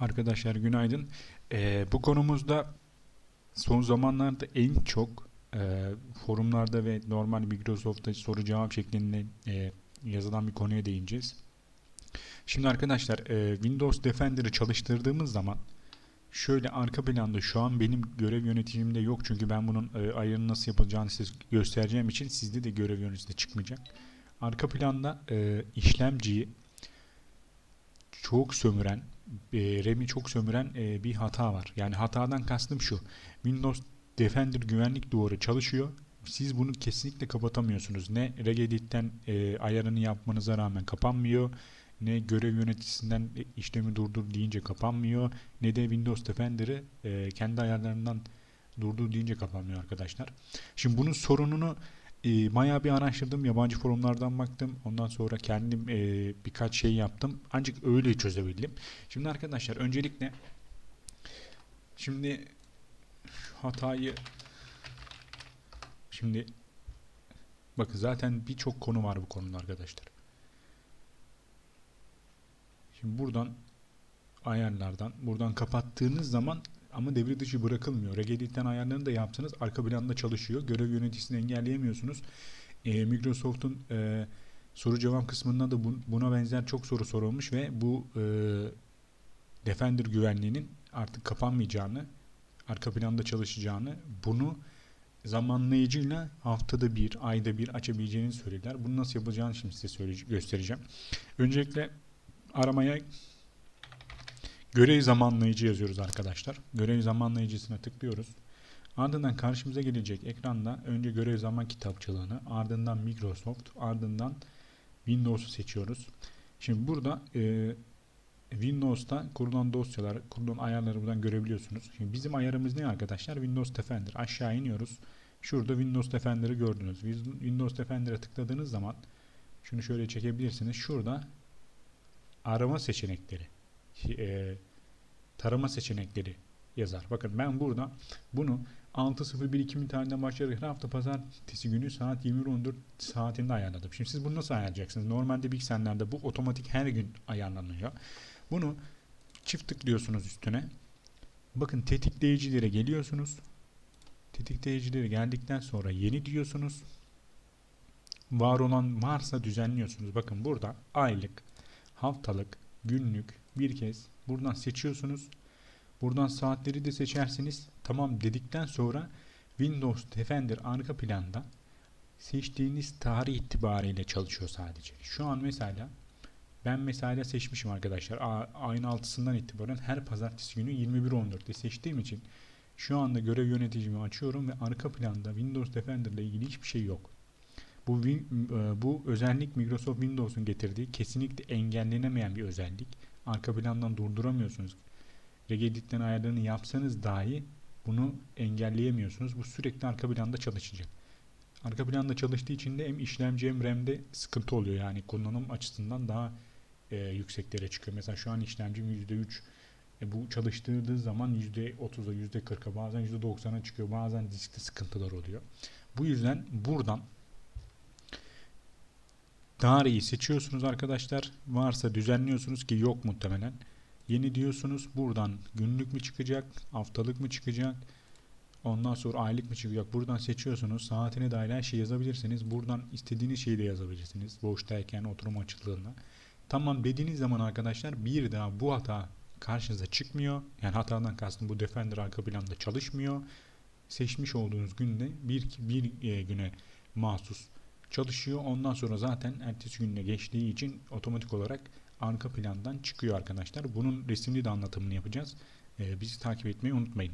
Arkadaşlar günaydın. Ee, bu konumuzda son zamanlarda en çok e, forumlarda ve normal Microsoft'ta soru cevap şeklinde e, yazılan bir konuya değineceğiz. Şimdi arkadaşlar e, Windows Defender'ı çalıştırdığımız zaman şöyle arka planda şu an benim görev yöneticimde yok çünkü ben bunun e, ayarını nasıl yapılacağını size göstereceğim için sizde de görev yöneticide çıkmayacak. Arka planda e, işlemciyi çok sömüren, e, RAM'i çok sömüren e, bir hata var. Yani hatadan kastım şu. Windows Defender güvenlik duvarı çalışıyor. Siz bunu kesinlikle kapatamıyorsunuz. Ne Regedit'ten e, ayarını yapmanıza rağmen kapanmıyor. Ne görev yöneticisinden e, işlemi durdur deyince kapanmıyor. Ne de Windows Defender'ı kendi ayarlarından durdur deyince kapanmıyor arkadaşlar. Şimdi bunun sorununu e, bayağı bir araştırdım. Yabancı forumlardan baktım. Ondan sonra kendim e, birkaç şey yaptım. Ancak öyle çözebildim. Şimdi arkadaşlar öncelikle şimdi hatayı şimdi bakın zaten birçok konu var bu konuda arkadaşlar. Şimdi buradan ayarlardan buradan kapattığınız zaman ama devre dışı bırakılmıyor. Regedit'ten ayarlarını da yaptınız. Arka planda çalışıyor. Görev yöneticisini engelleyemiyorsunuz. Ee, Microsoft'un e, soru cevap kısmında da bu- buna benzer çok soru sorulmuş ve bu e, Defender güvenliğinin artık kapanmayacağını, arka planda çalışacağını, bunu zamanlayıcıyla haftada bir, ayda bir açabileceğini söylediler. Bunu nasıl yapacağını şimdi size göstereceğim. Öncelikle aramaya görev zamanlayıcı yazıyoruz arkadaşlar. Görev zamanlayıcısına tıklıyoruz. Ardından karşımıza gelecek ekranda önce görev zaman kitapçılığını, ardından Microsoft, ardından Windows'u seçiyoruz. Şimdi burada e, Windows'ta kurulan dosyalar, kurulan ayarları buradan görebiliyorsunuz. Şimdi bizim ayarımız ne arkadaşlar? Windows Defender. Aşağı iniyoruz. Şurada Windows Defender'ı gördünüz. Windows Defender'a tıkladığınız zaman şunu şöyle çekebilirsiniz. Şurada arama seçenekleri, e, tarama seçenekleri yazar. Bakın ben burada bunu 6.01.2000 tarihinden başlayarak her hafta pazartesi günü saat 21.14 saatinde ayarladım. Şimdi siz bunu nasıl ayarlayacaksınız? Normalde bilgisayarlarda bu otomatik her gün ayarlanıyor. Bunu çift tıklıyorsunuz üstüne. Bakın tetikleyicilere geliyorsunuz. Tetikleyicilere geldikten sonra yeni diyorsunuz. Var olan varsa düzenliyorsunuz. Bakın burada aylık, haftalık, günlük bir kez buradan seçiyorsunuz. Buradan saatleri de seçersiniz. Tamam dedikten sonra Windows Defender arka planda seçtiğiniz tarih itibariyle çalışıyor sadece. Şu an mesela ben mesela seçmişim arkadaşlar. Ayın 6'sından itibaren her pazartesi günü 21.14'te seçtiğim için şu anda görev yöneticimi açıyorum ve arka planda Windows Defender ile ilgili hiçbir şey yok. Bu e, bu özellik Microsoft Windows'un getirdiği kesinlikle engellenemeyen bir özellik. Arka plandan durduramıyorsunuz. Regedit'ten ayarlarını yapsanız dahi bunu engelleyemiyorsunuz. Bu sürekli arka planda çalışacak. Arka planda çalıştığı için de hem işlemci hem RAM'de sıkıntı oluyor. Yani kullanım açısından daha e, yükseklere çıkıyor. Mesela şu an işlemcim %3 e, bu çalıştırdığı zaman %30'a %40'a bazen %90'a çıkıyor. Bazen diskte sıkıntılar oluyor. Bu yüzden buradan tarihi seçiyorsunuz arkadaşlar. Varsa düzenliyorsunuz ki yok muhtemelen. Yeni diyorsunuz. Buradan günlük mü çıkacak, haftalık mı çıkacak, ondan sonra aylık mı çıkacak. Buradan seçiyorsunuz. Saatine dahil her şeyi yazabilirsiniz. Buradan istediğiniz şeyi de yazabilirsiniz. Boştayken oturum açıklığına. Tamam dediğiniz zaman arkadaşlar bir daha bu hata karşınıza çıkmıyor. Yani hatadan kastım bu Defender arka planda çalışmıyor. Seçmiş olduğunuz günde bir, bir e, güne mahsus çalışıyor. Ondan sonra zaten ertesi gününe geçtiği için otomatik olarak arka plandan çıkıyor arkadaşlar. Bunun resimli de anlatımını yapacağız. Ee, bizi takip etmeyi unutmayın.